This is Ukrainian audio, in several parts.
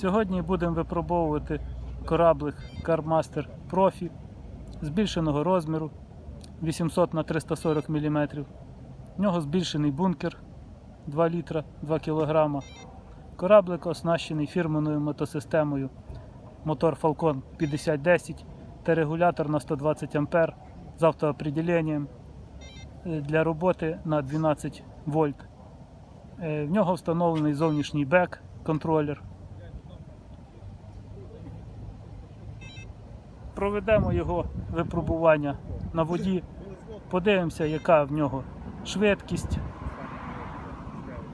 Сьогодні будемо випробовувати кораблик Carmaster Profi збільшеного розміру 800 на 340 мм. В нього збільшений бункер 2 літра 2 кг. Кораблик оснащений фірменою мотосистемою мотор Falcon 5010 та регулятор на 120 А з автоопределенням е, для роботи на 12 вольт. Е, В нього встановлений зовнішній бек контролер. Проведемо його випробування на воді. Подивимося, яка в нього швидкість,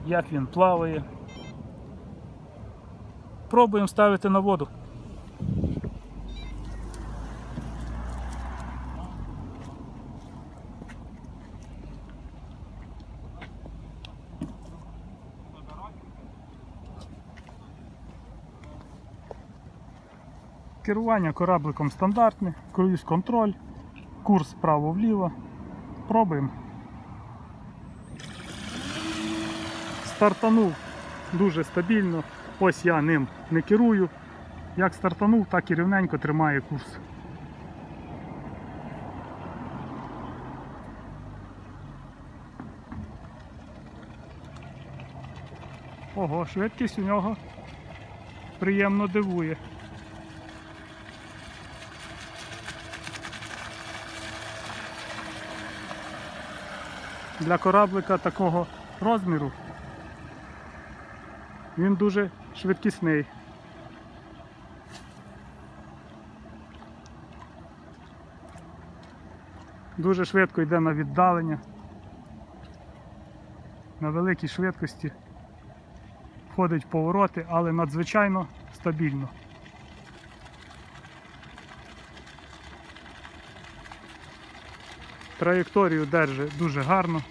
як він плаває. Пробуємо ставити на воду. Керування корабликом стандартне, круїз контроль, курс вправо-вліво. Пробуємо. Стартанув дуже стабільно. Ось я ним не керую. Як стартанув, так і рівненько тримає курс. Ого, швидкість у нього приємно дивує. Для кораблика такого розміру він дуже швидкісний. Дуже швидко йде на віддалення. На великій швидкості входить в повороти, але надзвичайно стабільно. Траєкторію держить дуже гарно.